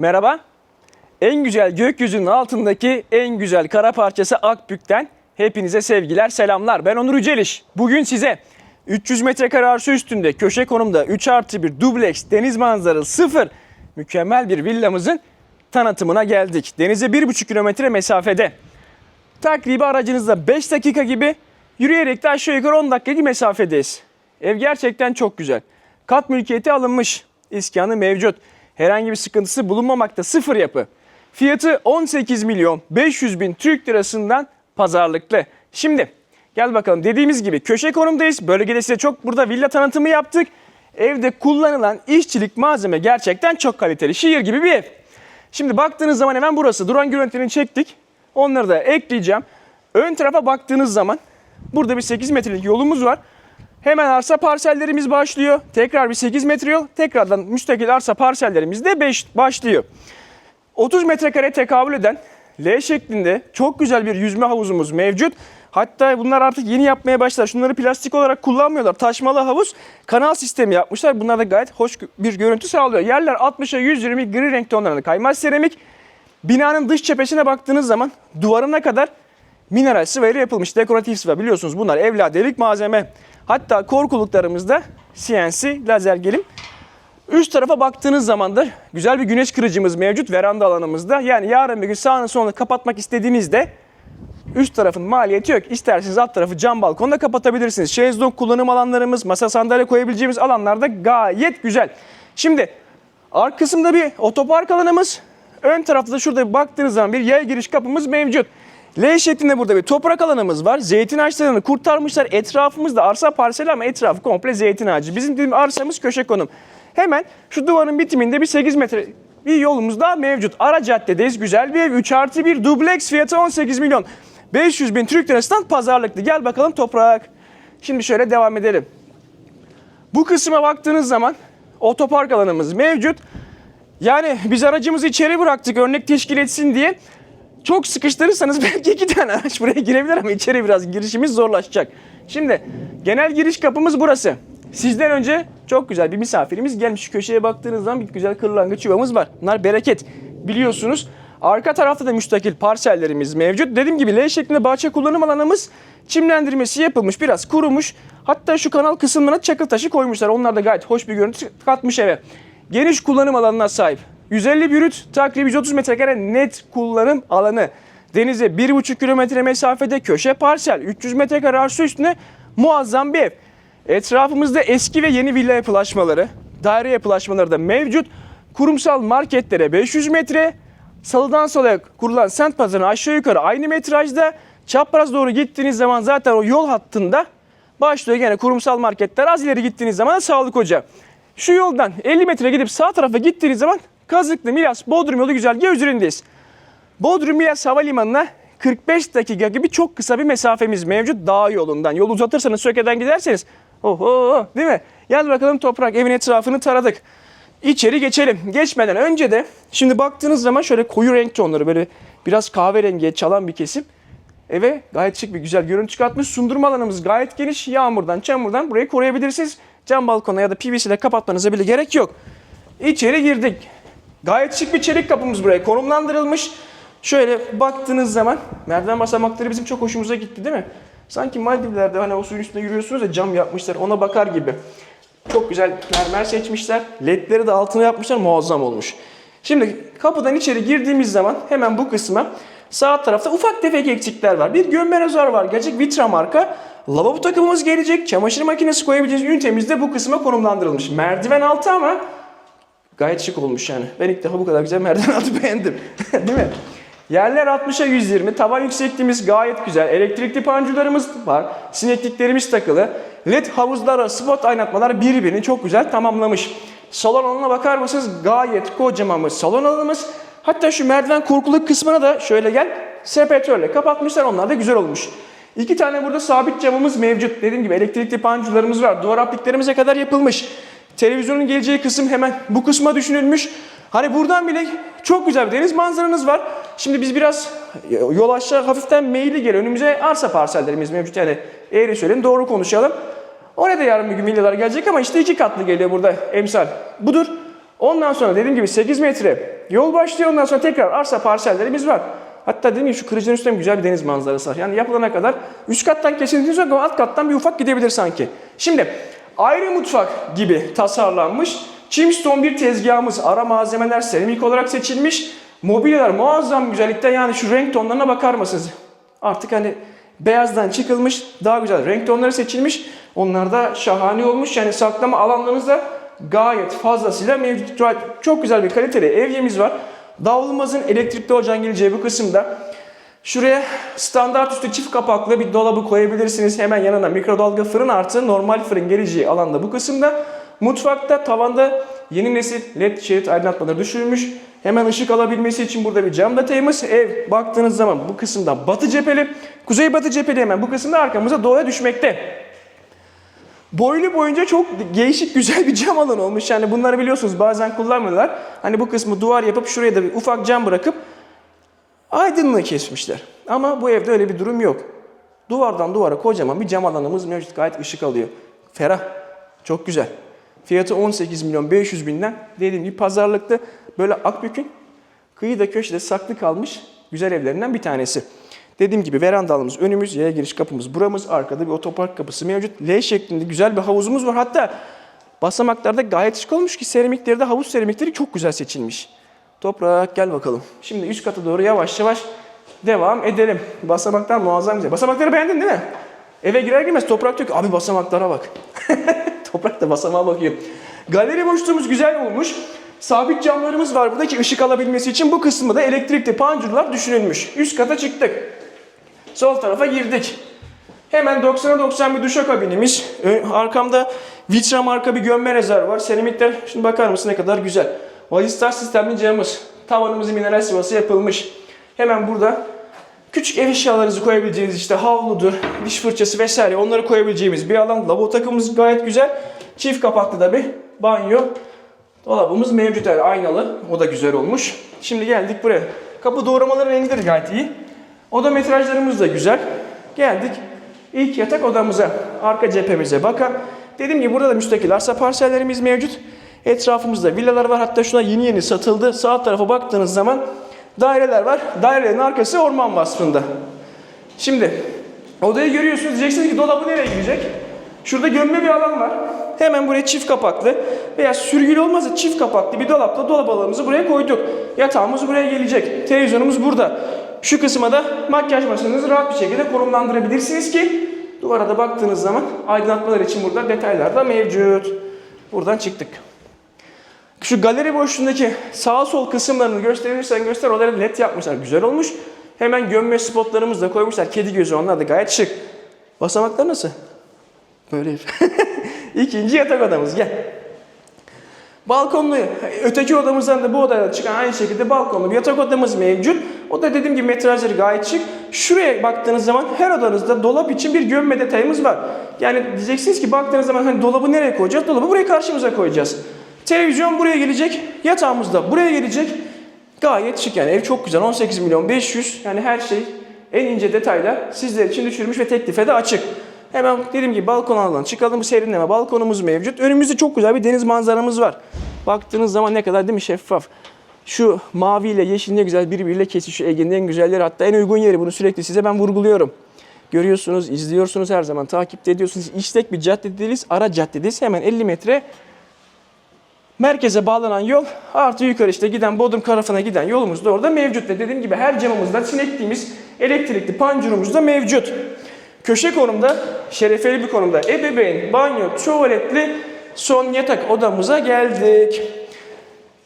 Merhaba. En güzel gökyüzünün altındaki en güzel kara parçası Akbük'ten hepinize sevgiler, selamlar. Ben Onur Yüceliş. Bugün size 300 metrekare arsa üstünde köşe konumda 3 artı 1 dubleks deniz manzaralı sıfır mükemmel bir villamızın tanıtımına geldik. Denize 1,5 kilometre mesafede. Takribi aracınızda 5 dakika gibi yürüyerek de aşağı yukarı 10 dakika gibi mesafedeyiz. Ev gerçekten çok güzel. Kat mülkiyeti alınmış. İskanı mevcut. Herhangi bir sıkıntısı bulunmamakta. Sıfır yapı. Fiyatı 18 milyon 500 bin Türk lirasından pazarlıklı. Şimdi gel bakalım dediğimiz gibi köşe konumdayız. Bölgede size çok burada villa tanıtımı yaptık. Evde kullanılan işçilik malzeme gerçekten çok kaliteli. Şiir gibi bir ev. Şimdi baktığınız zaman hemen burası. Drone görüntülerini çektik. Onları da ekleyeceğim. Ön tarafa baktığınız zaman burada bir 8 metrelik yolumuz var. Hemen arsa parsellerimiz başlıyor. Tekrar bir 8 metre yol. Tekrardan müstakil arsa parsellerimiz de 5 başlıyor. 30 metrekare tekabül eden L şeklinde çok güzel bir yüzme havuzumuz mevcut. Hatta bunlar artık yeni yapmaya başlar. Şunları plastik olarak kullanmıyorlar. Taşmalı havuz kanal sistemi yapmışlar. Bunlar da gayet hoş bir görüntü sağlıyor. Yerler 60'a 120 gri renk tonlarında kaymaz seramik. Binanın dış cephesine baktığınız zaman duvarına kadar mineral sıvayla yapılmış dekoratif sıva biliyorsunuz bunlar evladelik malzeme. Hatta korkuluklarımızda CNC lazer gelim. Üst tarafa baktığınız zaman da güzel bir güneş kırıcımız mevcut veranda alanımızda. Yani yarın bir gün sağını solunu kapatmak istediğinizde üst tarafın maliyeti yok. İsterseniz alt tarafı cam balkonda kapatabilirsiniz. Şezlong kullanım alanlarımız, masa sandalye koyabileceğimiz alanlarda gayet güzel. Şimdi arka kısımda bir otopark alanımız. Ön tarafta da şurada baktığınız zaman bir yaya giriş kapımız mevcut. L şeklinde burada bir toprak alanımız var. Zeytin ağaçlarını kurtarmışlar. Etrafımızda arsa parseli ama etrafı komple zeytin ağacı. Bizim dediğim arsamız köşe konum. Hemen şu duvarın bitiminde bir 8 metre bir yolumuz daha mevcut. Ara caddedeyiz. Güzel bir ev. 3 artı 1 dubleks fiyatı 18 milyon. 500 bin Türk lirasından pazarlıklı. Gel bakalım toprak. Şimdi şöyle devam edelim. Bu kısma baktığınız zaman otopark alanımız mevcut. Yani biz aracımızı içeri bıraktık örnek teşkil etsin diye. Çok sıkıştırırsanız belki iki tane araç buraya girebilir ama içeri biraz girişimiz zorlaşacak. Şimdi genel giriş kapımız burası. Sizden önce çok güzel bir misafirimiz gelmiş. Köşeye baktığınız zaman bir güzel kırlangıç yuvamız var. Bunlar bereket biliyorsunuz. Arka tarafta da müstakil parsellerimiz mevcut. Dediğim gibi L şeklinde bahçe kullanım alanımız çimlendirmesi yapılmış. Biraz kurumuş. Hatta şu kanal kısımlarına çakıl taşı koymuşlar. Onlar da gayet hoş bir görüntü katmış eve. Geniş kullanım alanına sahip. 150 bürüt, takribi 130 metrekare net kullanım alanı. Denize 1,5 kilometre mesafede köşe parsel, 300 metrekare arsa üstüne muazzam bir ev. Etrafımızda eski ve yeni villa yapılaşmaları, daire yapılaşmaları da mevcut. Kurumsal marketlere 500 metre, salıdan salıya kurulan semt pazarına aşağı yukarı aynı metrajda. Çapraz doğru gittiğiniz zaman zaten o yol hattında başlıyor gene kurumsal marketler. Az ileri gittiğiniz zaman da sağlık hoca. Şu yoldan 50 metre gidip sağ tarafa gittiğiniz zaman Kazıklı, Milas, Bodrum yolu güzelge üzerindeyiz. Bodrum Milas Havalimanı'na 45 dakika gibi çok kısa bir mesafemiz mevcut dağ yolundan. Yolu uzatırsanız Söke'den giderseniz oho değil mi? Gel bakalım toprak evin etrafını taradık. İçeri geçelim. Geçmeden önce de şimdi baktığınız zaman şöyle koyu renk tonları böyle biraz kahverengiye çalan bir kesim. Eve gayet şık bir güzel görüntü çıkartmış. Sundurma alanımız gayet geniş. Yağmurdan, çamurdan burayı koruyabilirsiniz. Cam balkona ya da PVC ile kapatmanıza bile gerek yok. İçeri girdik. Gayet şık bir çelik kapımız buraya konumlandırılmış. Şöyle baktığınız zaman merdiven basamakları bizim çok hoşumuza gitti değil mi? Sanki Maldivler'de hani o suyun üstünde yürüyorsunuz ya cam yapmışlar ona bakar gibi. Çok güzel mermer seçmişler. Ledleri de altına yapmışlar muazzam olmuş. Şimdi kapıdan içeri girdiğimiz zaman hemen bu kısma sağ tarafta ufak tefek eksikler var. Bir gömme rezerv var. Gerçek Vitra marka. Lavabo takımımız gelecek. Çamaşır makinesi koyabileceğiniz ünitemiz de bu kısma konumlandırılmış. Merdiven altı ama Gayet şık olmuş yani. Ben ilk defa bu kadar güzel merdiven altı beğendim. Değil mi? Yerler 60'a 120. Tavan yüksekliğimiz gayet güzel. Elektrikli panjurlarımız var. Sinekliklerimiz takılı. LED havuzlar, spot aydınlatmalar birbirini çok güzel tamamlamış. Salon alanına bakar mısınız? Gayet kocaman bir salon alanımız. Hatta şu merdiven korkuluk kısmına da şöyle gel. Sepetörle kapatmışlar. Onlar da güzel olmuş. İki tane burada sabit camımız mevcut. Dediğim gibi elektrikli panjurlarımız var. Duvar apliklerimize kadar yapılmış. Televizyonun geleceği kısım hemen bu kısma düşünülmüş. Hani buradan bile çok güzel bir deniz manzaranız var. Şimdi biz biraz yol aşağı hafiften meyilli gel. Önümüze arsa parsellerimiz mevcut. Yani eğri söyleyelim doğru konuşalım. Oraya da yarın bir gün villalar gelecek ama işte iki katlı geliyor burada emsal. Budur. Ondan sonra dediğim gibi 8 metre Yol başlıyor ondan sonra tekrar arsa parsellerimiz var. Hatta dedim ya şu kırıcının üstünde güzel bir deniz manzarası var. Yani yapılana kadar üst kattan kesintiniz yok alt kattan bir ufak gidebilir sanki. Şimdi ayrı mutfak gibi tasarlanmış. Chimstone bir tezgahımız. Ara malzemeler seramik olarak seçilmiş. Mobilyalar muazzam güzellikte. Yani şu renk tonlarına bakar mısınız? Artık hani beyazdan çıkılmış, daha güzel renk tonları seçilmiş. Onlar da şahane olmuş. Yani saklama alanlarınız da gayet fazlasıyla mevcut. Çok güzel bir kaliteli evyemiz var. Davulmazın elektrikli ocağın geleceği bu kısımda. Şuraya standart üstü çift kapaklı bir dolabı koyabilirsiniz. Hemen yanına mikrodalga fırın artı normal fırın geleceği alanda bu kısımda. Mutfakta tavanda yeni nesil led şerit aydınlatmaları düşürülmüş. Hemen ışık alabilmesi için burada bir cam detayımız. Ev baktığınız zaman bu kısımda batı cepheli, kuzey batı cepheli hemen bu kısımda arkamıza doğuya düşmekte. Boylu boyunca çok değişik güzel bir cam alan olmuş. Yani bunları biliyorsunuz bazen kullanmıyorlar. Hani bu kısmı duvar yapıp şuraya da bir ufak cam bırakıp aydınlığı kesmişler. Ama bu evde öyle bir durum yok. Duvardan duvara kocaman bir cam alanımız mevcut. Gayet ışık alıyor. Ferah. Çok güzel. Fiyatı 18 milyon 500 binden. Dediğim gibi pazarlıkta böyle Akbük'ün kıyıda köşede saklı kalmış güzel evlerinden bir tanesi. Dediğim gibi veranda önümüz, yaya giriş kapımız buramız, arkada bir otopark kapısı mevcut. L şeklinde güzel bir havuzumuz var. Hatta basamaklarda gayet şık olmuş ki seramikleri de havuz seramikleri çok güzel seçilmiş. Toprak gel bakalım. Şimdi üst kata doğru yavaş yavaş devam edelim. Basamaklar muazzam güzel. Basamakları beğendin değil mi? Eve girer girmez toprak diyor ki abi basamaklara bak. toprak da basamağa bakıyor. Galeri boşluğumuz güzel olmuş. Sabit camlarımız var buradaki ışık alabilmesi için bu kısmı da elektrikli pancurlar düşünülmüş. Üst kata çıktık. Sol tarafa girdik. Hemen 90'a 90 bir duşakabinimiz. Ö- Arkamda Vitra marka bir gömme rezervi var. Seramikler, şimdi bakar mısın ne kadar güzel. Valistar sistemli camımız. Tavanımızı mineral sıvası yapılmış. Hemen burada küçük ev eşyalarınızı koyabileceğiniz işte havludur, diş fırçası vesaire onları koyabileceğimiz bir alan. Lavabo takımımız gayet güzel. Çift kapaklı da bir banyo. Dolabımız mevcut yani aynalı. O da güzel olmuş. Şimdi geldik buraya. Kapı doğramaları rengileri gayet iyi. Oda metrajlarımız da güzel. Geldik ilk yatak odamıza, arka cephemize bakan. Dediğim gibi burada da müstakil arsa parsellerimiz mevcut. Etrafımızda villalar var. Hatta şuna yeni yeni satıldı. Sağ tarafa baktığınız zaman daireler var. Dairelerin arkası orman vasfında. Şimdi odayı görüyorsunuz. Diyeceksiniz ki dolabı nereye girecek? Şurada gömme bir alan var. Hemen buraya çift kapaklı veya sürgülü olmazsa çift kapaklı bir dolapla dolap alanımızı buraya koyduk. Yatağımız buraya gelecek. Televizyonumuz burada. Şu kısma da makyaj masanızı rahat bir şekilde konumlandırabilirsiniz ki duvara da baktığınız zaman aydınlatmalar için burada detaylar da mevcut. Buradan çıktık. Şu galeri boşluğundaki sağ sol kısımlarını gösterirsen göster. Oraları led yapmışlar. Güzel olmuş. Hemen gömme spotlarımızı da koymuşlar. Kedi gözü onlar da gayet şık. Basamaklar nasıl? Böyle. İkinci yatak odamız gel. Balkonlu, öteki odamızdan da bu odaya çıkan aynı şekilde balkonlu bir yatak odamız mevcut. O da dediğim gibi metrajları gayet şık. Şuraya baktığınız zaman her odanızda dolap için bir gömme detayımız var. Yani diyeceksiniz ki baktığınız zaman hani dolabı nereye koyacağız? Dolabı buraya karşımıza koyacağız. Televizyon buraya gelecek, yatağımız da buraya gelecek. Gayet şık yani ev çok güzel 18 milyon 500 yani her şey en ince detayla sizler için düşürmüş ve teklife de açık. Hemen dediğim gibi balkon alanından çıkalım. Bu serinleme balkonumuz mevcut. Önümüzde çok güzel bir deniz manzaramız var. Baktığınız zaman ne kadar değil mi şeffaf. Şu maviyle yeşil ne güzel birbiriyle kesişiyor. Ege'nin en güzelleri hatta en uygun yeri. Bunu sürekli size ben vurguluyorum. Görüyorsunuz, izliyorsunuz her zaman, takipte ediyorsunuz. İşlek bir caddedeyiz, ara caddedeyiz. Hemen 50 metre merkeze bağlanan yol artı yukarı işte giden Bodrum tarafına giden yolumuz da orada mevcut. Ve dediğim gibi her camımızda sinektiğimiz elektrikli pancurumuz da mevcut. Köşe konumda, şerefeli bir konumda ebeveyn, banyo, tuvaletli son yatak odamıza geldik.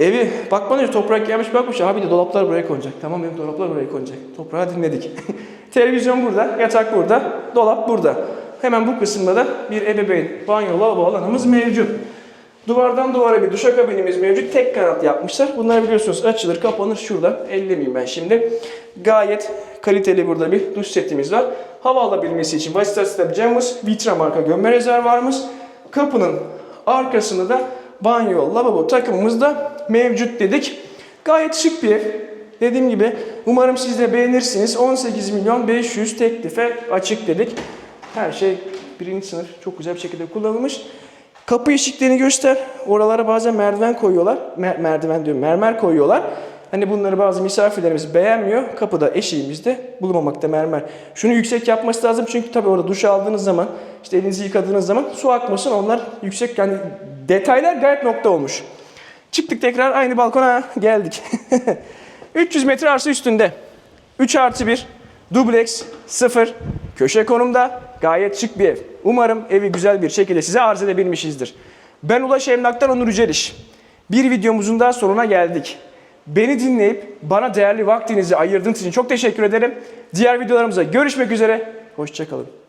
Evi bakmadan önce toprak gelmiş bakmış abi de dolaplar buraya konacak. Tamam benim dolaplar buraya konacak. Toprağı dinledik. Televizyon burada, yatak burada, dolap burada. Hemen bu kısımda da bir ebeveyn, banyo, lavabo alanımız mevcut. Duvardan duvara bir duşakabinimiz mevcut. Tek kanat yapmışlar. Bunları biliyorsunuz açılır kapanır şurada. Ellemeyeyim ben şimdi. Gayet kaliteli burada bir duş setimiz var. Hava alabilmesi için vasıta sistem camımız, Vitra marka gömme rezervuarımız. Kapının arkasında da banyo, lavabo takımımız da mevcut dedik. Gayet şık bir ev. Dediğim gibi umarım siz de beğenirsiniz. 18 milyon 500 teklife açık dedik. Her şey birinci sınıf çok güzel bir şekilde kullanılmış. Kapı eşiklerini göster. Oralara bazen merdiven koyuyorlar. Mer- merdiven diyorum, mermer koyuyorlar. Hani bunları bazı misafirlerimiz beğenmiyor. Kapıda eşiğimizde bulunmamakta mermer. Şunu yüksek yapması lazım çünkü tabii orada duş aldığınız zaman işte elinizi yıkadığınız zaman su akmasın onlar yüksek yani detaylar gayet nokta olmuş. Çıktık tekrar aynı balkona geldik. 300 metre arsa üstünde. 3 artı 1, dubleks, 0, köşe konumda gayet şık bir ev. Umarım evi güzel bir şekilde size arz edebilmişizdir. Ben Ulaş Emlak'tan Onur Yüceliş. Bir videomuzun daha sonuna geldik. Beni dinleyip bana değerli vaktinizi ayırdığınız için çok teşekkür ederim. Diğer videolarımıza görüşmek üzere. Hoşçakalın.